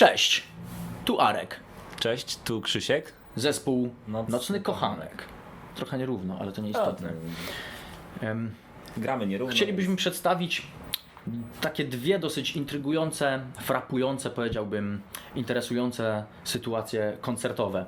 Cześć, tu Arek. Cześć, tu Krzysiek. Zespół Nocny Nocny Kochanek. Trochę nierówno, ale to nieistotne. Em, Gramy nierówno. Chcielibyśmy przedstawić takie dwie dosyć intrygujące, frapujące, powiedziałbym, interesujące sytuacje koncertowe.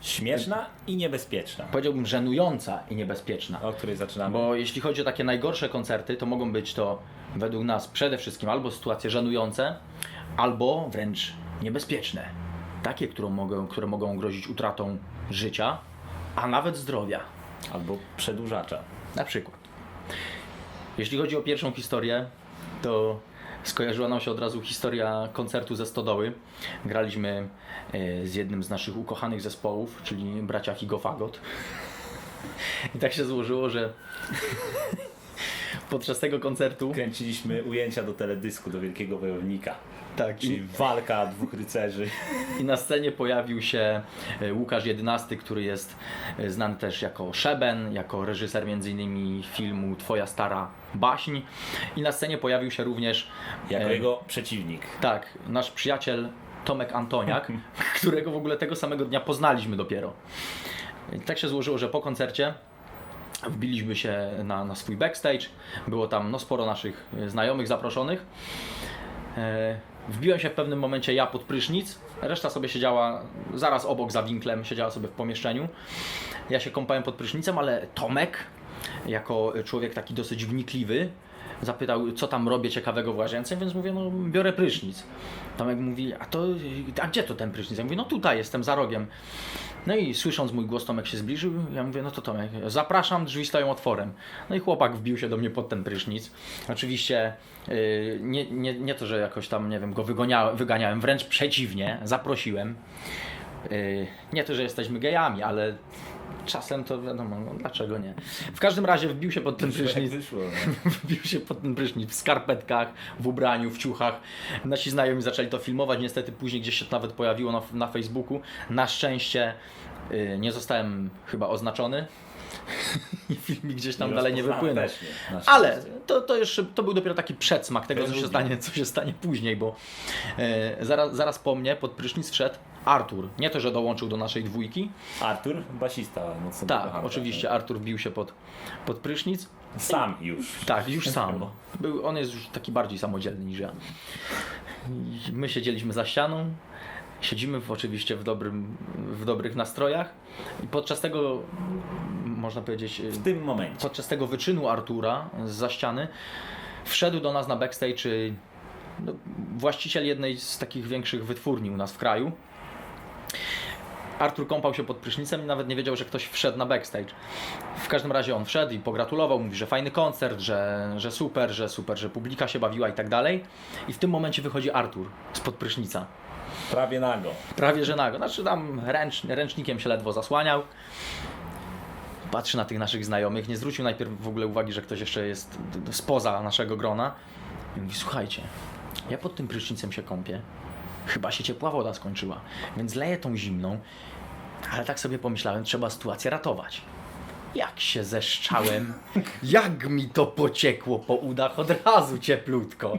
Śmieszna i niebezpieczna. Powiedziałbym żenująca i niebezpieczna. O której zaczynamy. Bo jeśli chodzi o takie najgorsze koncerty, to mogą być to według nas przede wszystkim albo sytuacje żenujące, albo wręcz niebezpieczne. Takie, które mogą, które mogą grozić utratą życia, a nawet zdrowia. Albo przedłużacza. Na przykład. Jeśli chodzi o pierwszą historię, to skojarzyła nam się od razu historia koncertu ze Stodoły. Graliśmy e, z jednym z naszych ukochanych zespołów, czyli bracia Figofagot. I tak się złożyło, że podczas tego koncertu Kręciliśmy ujęcia do teledysku do Wielkiego Wojownika. tak, Czyli walka dwóch rycerzy. i na scenie pojawił się e, Łukasz Jedenasty, który jest e, znany też jako Szeben, jako reżyser m.in. filmu Twoja stara baśń. I na scenie pojawił się również Jako e, jego przeciwnik. Tak, nasz przyjaciel Tomek Antoniak, którego w ogóle tego samego dnia poznaliśmy dopiero. I tak się złożyło, że po koncercie wbiliśmy się na, na swój backstage. Było tam no, sporo naszych e, znajomych zaproszonych. E, Wbiłem się w pewnym momencie ja pod prysznic, reszta sobie siedziała zaraz obok za winklem, siedziała sobie w pomieszczeniu. Ja się kąpałem pod prysznicem, ale Tomek, jako człowiek taki dosyć wnikliwy, zapytał, co tam robię ciekawego w łazience, więc mówię, no biorę prysznic. Tomek mówi, a to, a gdzie to ten prysznic? Ja mówię, no tutaj jestem, za rogiem. No i słysząc mój głos, Tomek się zbliżył. Ja mówię, no to Tomek, zapraszam, drzwi stoją otworem. No i chłopak wbił się do mnie pod ten prysznic. Oczywiście yy, nie, nie, nie to, że jakoś tam, nie wiem, go wyganiałem, wręcz przeciwnie, zaprosiłem. Yy, nie to, że jesteśmy gejami, ale czasem to wiadomo, no, dlaczego nie. W każdym razie wbił się pod ten Wyszło jak prysznic. wyszło. no. Wbił się pod ten prysznic w skarpetkach, w ubraniu, w ciuchach. Nasi znajomi zaczęli to filmować. Niestety później gdzieś się to nawet pojawiło na, na Facebooku. Na szczęście y, nie zostałem chyba oznaczony. I filmik gdzieś tam dalej nie rozpoznałem wypłynął. też nie, na Ale szczęście. to, to jeszcze to był dopiero taki przedsmak tego, co się, stanie, co się stanie później, bo e, zaraz, zaraz po mnie pod prysznic wszedł Artur. Nie to, że dołączył do naszej dwójki. Artur, basista. Mocno Tak, oczywiście Artur wbił się pod, pod prysznic. Sam już. Tak, już sam. Był, on jest już taki bardziej samodzielny niż ja. My siedzieliśmy za ścianą, siedzimy w, oczywiście w, dobrym, w dobrych nastrojach i podczas tego, można powiedzieć, W tym momencie. podczas tego wyczynu Artura z ściany wszedł do nas na backstage y, no, właściciel jednej z takich większych wytwórni u nas w kraju. Artur kąpał się pod prysznicem i nawet nie wiedział, że ktoś wszedł na backstage. W każdym razie on wszedł i pogratulował, mówi, że fajny koncert, że, że super, że super, że publika się bawiła i tak dalej. I w tym momencie wychodzi Artur spod prysznica. Prawie nago. Prawie że nago. Znaczy tam ręcz, ręcznikiem się ledwo zasłaniał. Patrzy na tych naszych znajomych. Nie zwrócił najpierw w ogóle uwagi, że ktoś jeszcze jest spoza naszego grona. I mówi, słuchajcie, ja pod tym prysznicem się kąpię. Chyba się ciepła woda skończyła, więc leję tą zimną. Ale tak sobie pomyślałem, trzeba sytuację ratować. Jak się zeszczałem, jak mi to pociekło po udach od razu cieplutko.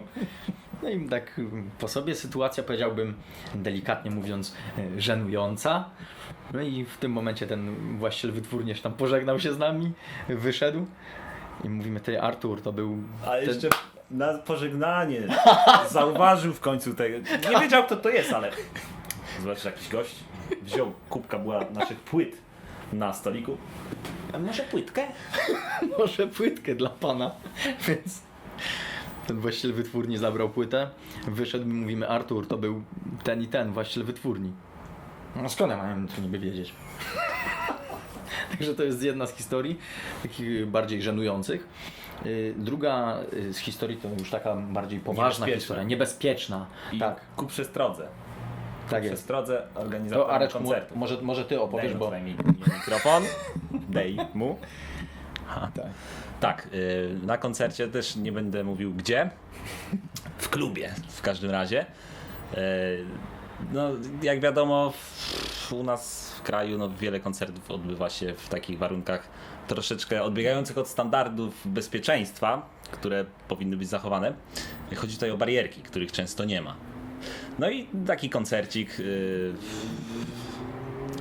No i tak po sobie sytuacja, powiedziałbym, delikatnie mówiąc, e, żenująca. No i w tym momencie ten właściciel wytwórni się tam pożegnał się z nami, wyszedł i mówimy, ty Artur, to był Ale ten... jeszcze na pożegnanie zauważył w końcu tego. Nie wiedział kto to jest, ale zobaczysz jakiś gość wziął kubka była naszych płyt na stoliku. A może płytkę? może płytkę dla pana, więc ten właściciel wytwórni zabrał płytę, wyszedł i mówimy, Artur, to był ten i ten właściciel wytwórni. No skąd ja miałem to niby wiedzieć? Także to jest jedna z historii, takich bardziej żenujących. Y, Druga y, z historii to już taka bardziej poważna Niebezpieczna. historia, niebezpieczna. I tak, ku przestrodze. tak Ku jest. przestrodze To organizatora Areczku, koncertu. może, może ty opowiesz, Daj bo... mi- mi mikrofon. Daj mu. tak. Tak, y, na koncercie też nie będę mówił gdzie. W klubie w każdym razie. No, jak wiadomo, u nas w kraju no, wiele koncertów odbywa się w takich warunkach troszeczkę odbiegających od standardów bezpieczeństwa, które powinny być zachowane. Chodzi tutaj o barierki, których często nie ma. No i taki koncercik. Yy,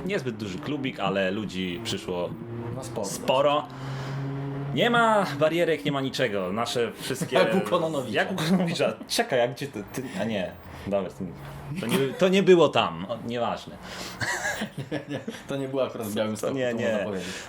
niezbyt duży klubik, ale ludzi przyszło sporo. sporo. Nie ma barierek, nie ma niczego. Nasze wszystkie. Jak u Kononowicza. Jak u Kononowicza. Czekaj, jak gdzie ty, ty. A nie, dobra. To nie, to nie było tam, o, nieważne. To nie było akurat w białym To stoku, nie, nie.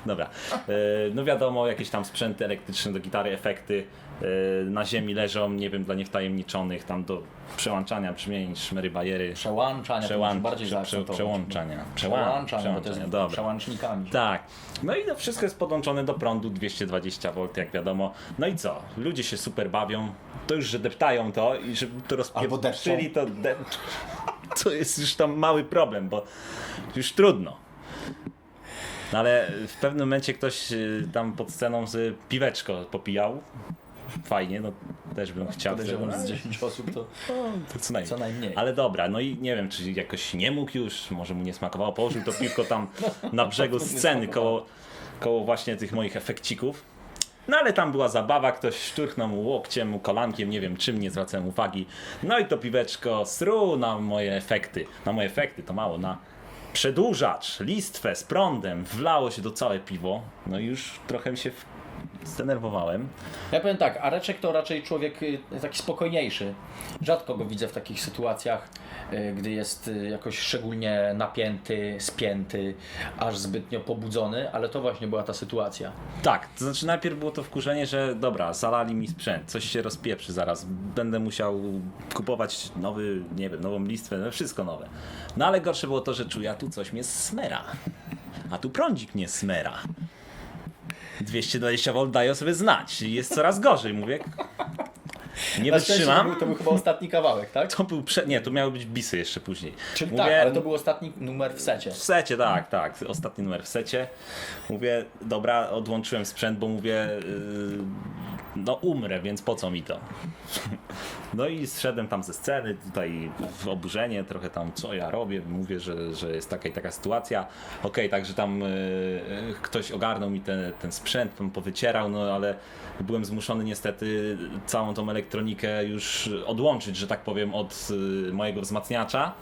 Dobra. E, No wiadomo, jakieś tam sprzęty elektryczne do gitary, efekty e, na ziemi leżą, nie wiem, dla niewtajemniczonych, tam do przełączania brzmień, szmery, bajery. Przełączania, Przełącz- bardziej prze- prze- przełączania. Przełączania, Przełączania, dobra. przełącznikami. Tak. No i to wszystko jest podłączone do prądu 220 V, jak wiadomo. No i co? Ludzie się super bawią. To już, że deptają to i żeby to rozpieprzyli, to de... to jest już tam mały problem, bo już trudno. No ale w pewnym momencie ktoś y, tam pod sceną z piweczko popijał. Fajnie, no też bym chciał. Podejrzewam, z Ale- 10 osób to to co najmniej. co najmniej. Ale dobra, no i nie wiem, czy jakoś nie mógł już, może mu nie smakowało, położył to piwko tam na brzegu sceny koło, koło właśnie tych moich efekcików. No ale tam była zabawa, ktoś szturchnął mu łokciem, kolankiem, nie wiem czym, nie zwracałem uwagi. No i to piweczko sru na moje efekty. Na moje efekty to mało, na przedłużacz, listwę z prądem, wlało się do całe piwo. No i już trochę się zdenerwowałem. Ja powiem tak, Areczek to raczej człowiek y, taki spokojniejszy. Rzadko go widzę w takich sytuacjach, y, gdy jest y, jakoś szczególnie napięty, spięty, aż zbytnio pobudzony, ale to właśnie była ta sytuacja. Tak, to znaczy najpierw było to wkurzenie, że dobra, zalali mi sprzęt, coś się rozpieprzy zaraz, będę musiał kupować nowy, nie wiem, nową listwę, no wszystko nowe. No ale gorsze było to, że czuję, a tu coś mnie smera, a tu prądzik mnie smera. 220 V daje o sobie znać, jest coraz gorzej, mówię. Nie szczęście To wytrzymam. był, to był chyba ostatni kawałek, tak? To był prze... Nie, to miały być bisy jeszcze później. Czyli Mówię, tak, ale to był ostatni numer w secie. w secie, tak, tak. Ostatni numer w secie. Mówię, dobra, odłączyłem sprzęt, bo mówię, yy, no umrę, więc po co mi to? No i zszedłem tam ze sceny, tutaj w oburzenie, trochę tam co ja robię, mówię, że, że jest taka i taka sytuacja. Okej, także tam yy, ktoś ogarnął mi ten, ten sprzęt, tam powycierał, no ale byłem zmuszony niestety całą tą elektronikę już odłączyć, że tak powiem, od yy, mojego wzmacniacza.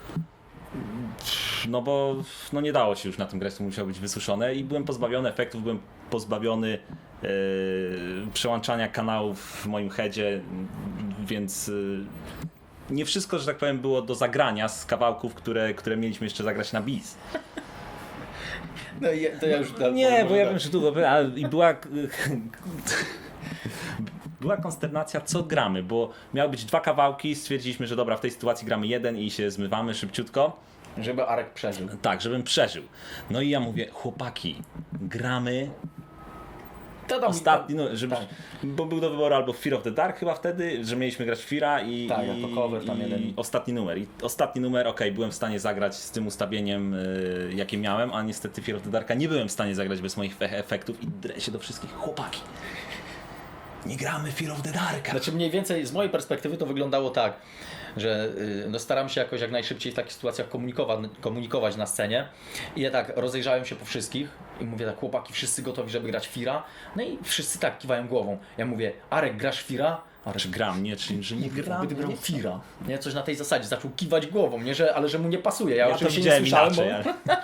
No bo no nie dało się już na tym grać, to musiało być wysuszone i byłem pozbawiony efektów, byłem pozbawiony e, przełączania kanałów w moim headzie, więc e, nie wszystko, że tak powiem, było do zagrania z kawałków, które, które mieliśmy jeszcze zagrać na bis. No i to ja już Nie, bo ja wiem, że tu ale i była była konsternacja, co gramy, bo miały być dwa kawałki, stwierdziliśmy, że dobra, w tej sytuacji gramy jeden i się zmywamy szybciutko. Żeby Arek przeżył. Tak, żebym przeżył. No i ja mówię, chłopaki, gramy To tam ostatni, no, żeby, tak. bo był do wyboru albo Fear of the Dark chyba wtedy, że mieliśmy grać Feara i, Tak, i, jako cover tam i jeden. ostatni numer. I ostatni numer, okej, byłem w stanie zagrać z tym ustawieniem, y, jakie miałem, a niestety Fear of the Darka nie byłem w stanie zagrać bez moich efektów i drę się do wszystkich, chłopaki. Nie gramy Fear of the Darka. Znaczy mniej więcej z mojej perspektywy to wyglądało tak, że y, no staram się jakoś jak najszybciej w takich sytuacjach komunikować, komunikować na scenie i ja tak rozejrzałem się po wszystkich i mówię tak, chłopaki wszyscy gotowi, żeby grać Fira? No i wszyscy tak kiwają głową. Ja mówię, Arek grasz Fira? Arek Czy gram, nie, czy że nie gram. Będę grał Fira. Nie, coś na tej zasadzie. Zaczął kiwać głową, nie, że, ale że mu nie pasuje. Ja, Ja to oczywiście nie widziałem słyszałem, inaczej, bo... ale...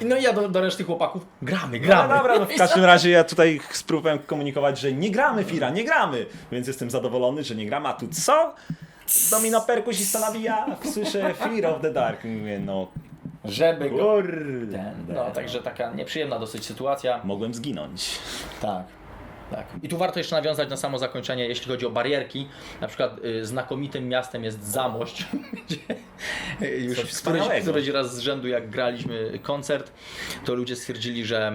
No i ja do, do reszty chłopaków, gramy, No gramy. dobra, no w każdym razie ja tutaj spróbowałem komunikować, że nie gramy Fira, nie gramy, więc jestem zadowolony, że nie gramy, a tu co? Domino perkusista nabija, słyszę Fear of the Dark, mówię, no Żeby go... kurde. No, także taka nieprzyjemna dosyć sytuacja. Mogłem zginąć. Tak. Tak. I tu warto jeszcze nawiązać na samo zakończenie, jeśli chodzi o barierki. Na przykład y, znakomitym miastem jest Zamość, gdzie y, już Coś któryś, któryś raz z rzędu, jak graliśmy koncert, to ludzie stwierdzili, że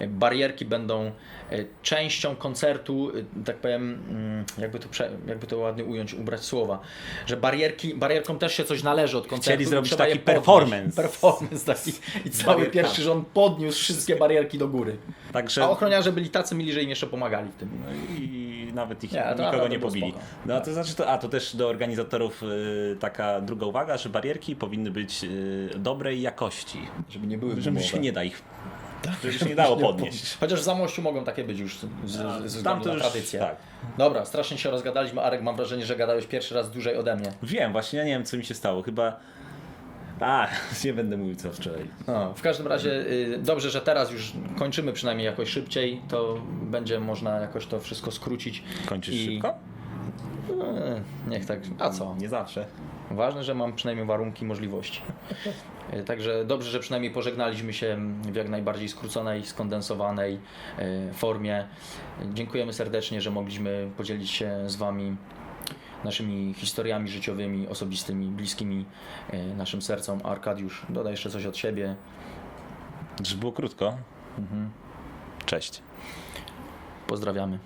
y, barierki będą y, częścią koncertu, tak powiem, mm, jakby to, jakby to ładnie ująć, ubrać słowa, że barierki, barierkom też się coś należy od koncertu. Chcieli zrobić taki performance. Performance taki. I cały pierwszy rząd podniósł wszystkie barierki do góry. Także A ochroniarze byli tacy mili, że im jeszcze pomagali w tym. no i nawet ich Nie, nikogo nie pobili. spoko. No to znaczy to, a to też do organizatorów y, taka druga uwaga, że barierki powinny być y, dobrej jakości, Żeby nie były żeby gumowe. się nie da ich Że się nie dało podnieść. Chociaż w Zamościu mogą takie być już z, z, ze Tam to już, tradycję. tak. Dobra, strasznie się rozgadaliśmy. Arek, mam wrażenie, że gadałeś pierwszy raz dłużej ode mnie. Wiem, właśnie ja nie wiem co mi się stało. Chyba. A, nie będę mówił co wczoraj. No, w każdym razie y, dobrze, że teraz już kończymy przynajmniej jakoś szybciej, to będzie można jakoś to wszystko skrócić. Kończysz I- szybko? E, Niech tak. A co? Nie zawsze. Ważne, że mam przynajmniej warunki, możliwości. E, Także dobrze, że przynajmniej pożegnaliśmy się w jak najbardziej skróconej, skondensowanej e, formie. Dziękujemy serdecznie, że mogliśmy podzielić się z Wami naszymi historiami życiowymi, osobistymi, bliskimi e, naszym sercom. Arkadiusz, dodaj jeszcze coś od siebie. Żeby było krótko. Cześć. Pozdrawiamy.